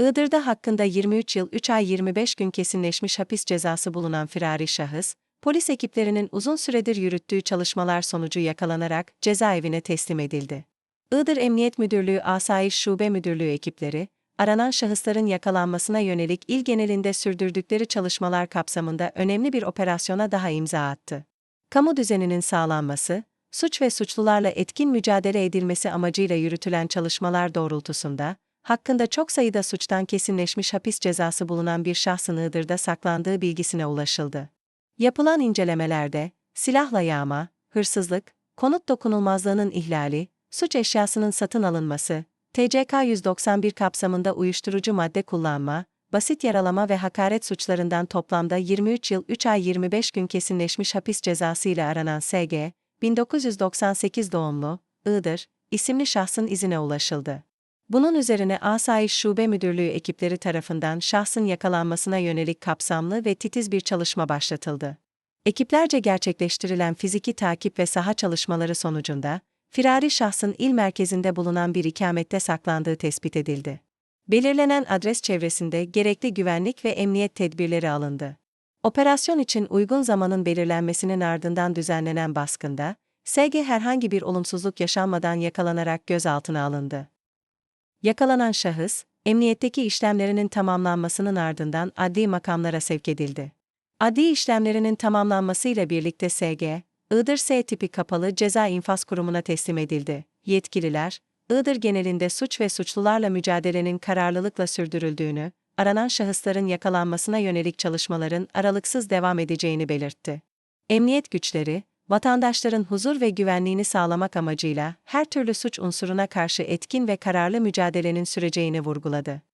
Iğdır'da hakkında 23 yıl 3 ay 25 gün kesinleşmiş hapis cezası bulunan firari şahıs, polis ekiplerinin uzun süredir yürüttüğü çalışmalar sonucu yakalanarak cezaevine teslim edildi. Iğdır Emniyet Müdürlüğü Asayiş Şube Müdürlüğü ekipleri, aranan şahısların yakalanmasına yönelik il genelinde sürdürdükleri çalışmalar kapsamında önemli bir operasyona daha imza attı. Kamu düzeninin sağlanması, suç ve suçlularla etkin mücadele edilmesi amacıyla yürütülen çalışmalar doğrultusunda, hakkında çok sayıda suçtan kesinleşmiş hapis cezası bulunan bir şahsın Iğdır'da saklandığı bilgisine ulaşıldı. Yapılan incelemelerde, silahla yağma, hırsızlık, konut dokunulmazlığının ihlali, suç eşyasının satın alınması, TCK 191 kapsamında uyuşturucu madde kullanma, basit yaralama ve hakaret suçlarından toplamda 23 yıl 3 ay 25 gün kesinleşmiş hapis cezası ile aranan SG, 1998 doğumlu, Iğdır, isimli şahsın izine ulaşıldı. Bunun üzerine Asayiş Şube Müdürlüğü ekipleri tarafından şahsın yakalanmasına yönelik kapsamlı ve titiz bir çalışma başlatıldı. Ekiplerce gerçekleştirilen fiziki takip ve saha çalışmaları sonucunda, firari şahsın il merkezinde bulunan bir ikamette saklandığı tespit edildi. Belirlenen adres çevresinde gerekli güvenlik ve emniyet tedbirleri alındı. Operasyon için uygun zamanın belirlenmesinin ardından düzenlenen baskında, SG herhangi bir olumsuzluk yaşanmadan yakalanarak gözaltına alındı. Yakalanan şahıs, emniyetteki işlemlerinin tamamlanmasının ardından adli makamlara sevk edildi. Adli işlemlerinin tamamlanmasıyla birlikte SG, Iğdır S tipi kapalı ceza infaz kurumuna teslim edildi. Yetkililer, Iğdır genelinde suç ve suçlularla mücadelenin kararlılıkla sürdürüldüğünü, aranan şahısların yakalanmasına yönelik çalışmaların aralıksız devam edeceğini belirtti. Emniyet güçleri, vatandaşların huzur ve güvenliğini sağlamak amacıyla her türlü suç unsuruna karşı etkin ve kararlı mücadelenin süreceğini vurguladı.